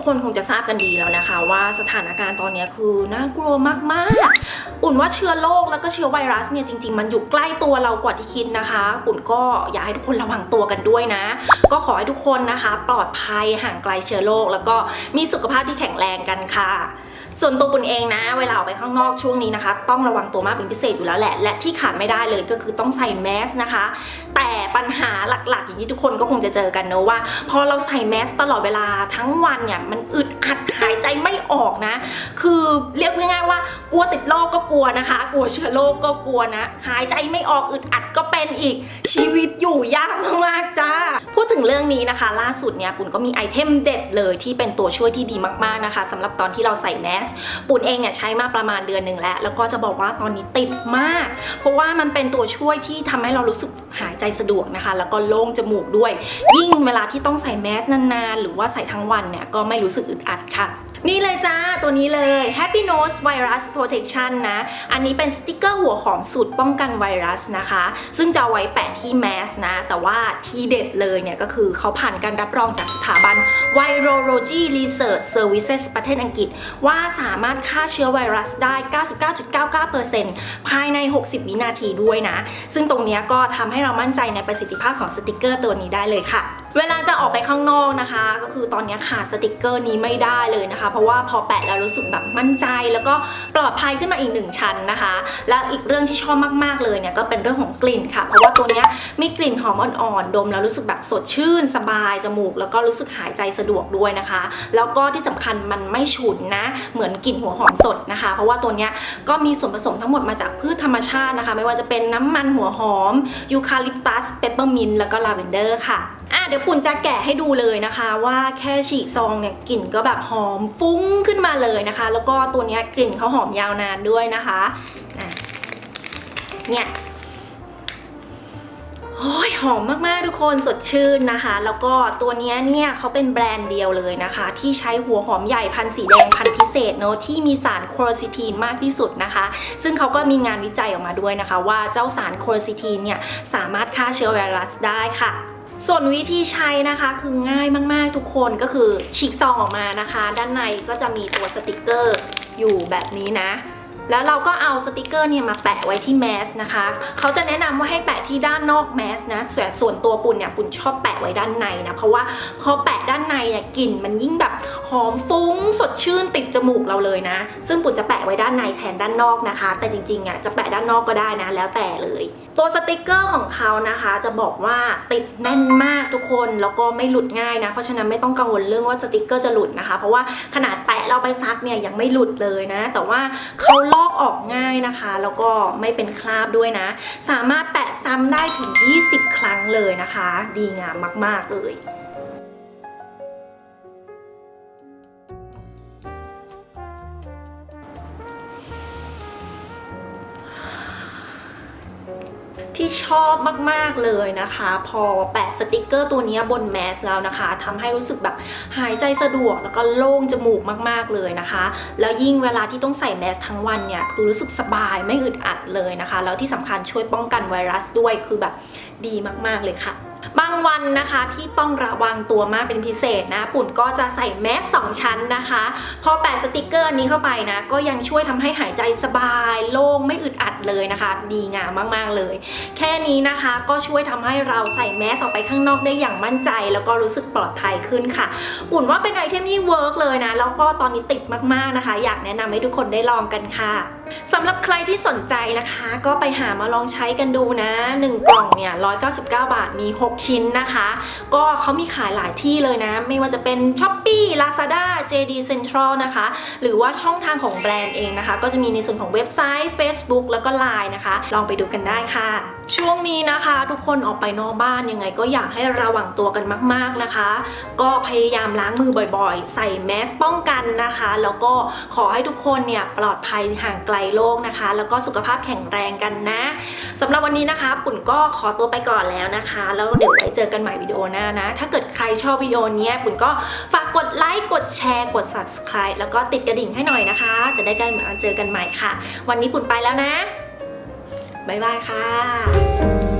ทุกคนคงจะทราบกันดีแล้วนะคะ ว่าสถานการณ์ตอนนี้คือน่ากลัวมากๆ อุ่นว่าเชื้อโรคแล้วก็เชื้อไวรัสเนี่ยจริง ๆ มันอยู่ใกล้ตัวเรากว่าที่คิดนะคะอุ่นก็อยากให้ทุกคนระวังตัวกันด้วยนะ ก็ขอให้ทุกคนนะคะ ปลอดภัยห่างไกลเชื้อโรคแล้วก็มีสุขภาพที่แข็งแรงกันค่ะ ส่วนตัวปุ่นเองนะ เวลาออกไปข้างนอกช่วงนี้นะคะ ต้องระวังตัวมากเป็นพิเศษอยู่แล้วแหละ และที่ขาดไม่ได้เลยก็คือต้องใส่แมสนะคะ แต่ปัญหาหลักๆ อย่างที่ทุกคนก็คงจะเจอกันเนอะว่า พอเราใส่แมสตลอดเวลาทั้งวันเนี่ยมันอึดอัดหายใจไม่ออกนะ คือเรียกง่ายๆว่ากลัวติดโรคก็กลัวนะคะ กลัวเชื้อโรคก็กลัวนะ หายใจไม่ออกอึดอัดก็เป็นอีกชีวิตอยู่ยากมากๆจ้า งเรื่องนี้นะคะ ล่าสุดเนี่ยปุ่นก็มีไอเทมเด็ดเลยที่เป็นตัวช่วยที่ดีมากๆนะคะสำหรับตอนที่เราใส่แมสปุ่นเองเนี่ยใช้มาประมาณเดือนหนึ่งแล้ว แล้วก็จะบอกว่าตอนนี้ติดมาก เพราะว่ามันเป็นตัวช่วยที่ทำให้เรารู้สึกหายใจสะดวกนะคะ แล้วก็โล่งจมูกด้วย ยิ่งเวลาที่ต้องใส่แมสนานๆ หรือว่าใส่ทั้งวันเนี่ยก็ไม่รู้สึกอึดอัดค่ะนี่เลยจ้า ตัวนี้เลย Happy Nose Virus Protection นะ อันนี้เป็นสติกเกอร์หัวหอมสูตรป้องกันไวรัสนะคะ ซึ่งจะไว้แปะที่แมสนะ แต่ว่าที่เด็ดเลยเนี่ยก็คือเขาผ่านการรับรองจากสถาบัน Virology Research Services ประเทศอังกฤษ ว่าสามารถฆ่าเชื้อไวรัสได้ 99.99%ภายใน 60 วินาทีด้วยนะ ซึ่งตรงนี้ก็ทำให้เรามั่นใจในประสิทธิภาพของสติกเกอร์ตัวนี้ได้เลยค่ะเวลาจะออกไปข้างนอกนะคะ ก็คือตอนนี้ขาดสติกเกอร์นี้ไม่ได้เลยนะคะ เพราะว่าพอแปะแล้วรู้สึกแบบมั่นใจ แล้วก็ปลอดภัยขึ้นมาอีกหนึ่งชั้นนะคะ แล้วอีกเรื่องที่ชอบมากๆเลยเนี่ยก็เป็นเรื่องของกลิ่นค่ะ เพราะว่าตัวนี้มีกลิ่นหอมอ่อนๆดมแล้วรู้สึกแบบสดชื่นสบายจมูก แล้วก็รู้สึกหายใจสะดวกด้วยนะคะ แล้วก็ที่สำคัญมันไม่ฉุนนะ เหมือนกลิ่นหัวหอมสดนะคะ เพราะว่าตัวเนี้ยก็มีส่วนผสมทั้งหมดมาจากพืชธรรมชาตินะคะ ไม่ว่าจะเป็นน้ำมันหัวหอมยูคาลิปตัสเปปเปอร์มินแล้วก็ลาเวนเดอร์ค่ะอะเดี๋ยวปุ่นจะแกะให้ดูเลยนะคะว่าแค่ฉีกซองเนี่ยกลิ่นก็แบบหอมฟุ้งขึ้นมาเลยนะคะ แล้วก็ตัวเนี้ยกลิ่นเขาหอมยาวนานด้วยนะคะอะเนี่ย โอ้ยหอมมากๆทุกคนสดชื่นนะคะ แล้วก็ตัวนี้เนี่ยเขาเป็นแบรนด์เดียวเลยนะคะ ที่ใช้หัวหอมใหญ่พันสีแดงพันพิเศษเนอะที่มีสารโครซิทีนมากที่สุดนะคะ ซึ่งเขาก็มีงานวิจัยออกมาด้วยนะคะ ว่าเจ้าสารโครซิทีนเนี่ยสามารถฆ่าเชื้อไวรัสได้ค่ะส่วนวิธีใช้นะคะคือง่ายมากๆทุกคนก็คือฉีกซองออกมานะคะ ด้านในก็จะมีตัวสติกเกอร์อยู่แบบนี้นะ แล้วเราก็เอาสติกเกอร์เนี่ยมาแปะไว้ที่แมสนะคะ เขาจะแนะนำว่าให้แปะที่ด้านนอกแมสนะแต่ส่วนตัวปุ่นเนี่ยปุ่นชอบแปะไว้ด้านในนะ เพราะว่าพอแปะด้านในเนี่ยกลิ่นมันยิ่งแบบหอมฟุ้งสดชื่นติดจมูกเราเลยนะ ซึ่งปุ่นจะแปะไว้ด้านในแทนด้านนอกนะคะ แต่จริงๆอะจะแปะด้านนอกก็ได้นะ แล้วแต่เลย ตัวสติกเกอร์ของเขานะคะ จะบอกว่าติดแน่นมากทุกคนแล้วก็ไม่หลุดง่ายนะ เพราะฉะนั้นไม่ต้องกังวลเรื่องว่าสติกเกอร์จะหลุดนะคะ เพราะว่าขนาดแปะเราไปซักเนี่ยยังไม่หลุดเลยนะ แต่ว่าเขาลอกออกง่ายนะคะ แล้วก็ไม่เป็นคราบด้วยนะ สามารถแปะซ้ำได้ถึง 20 ครั้งเลยนะคะ ดีงามมาก ๆ เลย ที่ชอบมากๆเลยนะคะ พอแปะสติกเกอร์ตัวนี้บนแมสแล้วนะคะทำให้รู้สึกแบบหายใจสะดวกแล้วก็โล่งจมูกมากๆเลยนะคะ แล้วยิ่งเวลาที่ต้องใส่แมสทั้งวันเนี่ยคือรู้สึกสบายไม่อึดอัดเลยนะคะ แล้วที่สำคัญช่วยป้องกันไวรัสด้วยคือแบบดีมากๆเลยค่ะ บางวันนะคะที่ต้องระวังตัวมากเป็นพิเศษนะ ปุ่นก็จะใส่แมสสองชั้นนะคะ พอแปะสติกเกอร์นี้เข้าไปนะ ก็ยังช่วยทำให้หายใจสบาย โล่งไม่อึดอัดเลยนะคะ ดีงามมากๆเลย แค่นี้นะคะก็ช่วยทำให้เราใส่แมสออกไปข้างนอกได้อย่างมั่นใจ แล้วก็รู้สึกปลอดภัยขึ้นค่ะ ปุ่นว่าเป็นไอเทมที่เวิร์กเลยนะ แล้วก็ตอนนี้ติดมากๆนะคะ อยากแนะนำให้ทุกคนได้ลองกันค่ะ สำหรับใครที่สนใจนะคะ ก็ไปหามาลองใช้กันดูนะ 1 กล่องเนี่ย199 บาทมี 6 ชิ้นนะคะ ก็เขามีขายหลายที่เลยนะ ไม่ว่าจะเป็น s h อ p e e Lazada JD Central นะคะ หรือว่าช่องทางของแบรนด์เองนะคะ ก็จะมีในส่วนของเว็บไซต์ Facebook แล้วก็ Line นะคะ ลองไปดูกันได้ค่ะ ช่วงนี้นะคะ ทุกคนออกไปนอกบ้านยังไงก็อยากให้ระวังตัวกันมาก ๆนะคะ ก็พยายามล้างมือบ่อยๆ ใส่แมสป้องกันนะคะ แล้วก็ขอให้ทุกคนเนี่ยปลอดภัยห่างไกลโรคนะคะ แล้วก็สุขภาพแข็งแรงกันนะสำหรับวันนี้นะคะ ปุ่นก็ขอตัวไปก่อนแล้วนะคะ แล้วเดี๋ยวไว้เจอกันใหม่วิดีโอหน้านะ ถ้าเกิดใครชอบวิดีโอนี้ปุ่นก็ฝากกดไลค์กดแชร์กด subscribe แล้วก็ติดกระดิ่งให้หน่อยนะคะ จะได้กันมาเจอกันใหม่ค่ะ วันนี้ปุ่นไปแล้วนะ บ๊ายบายค่ะ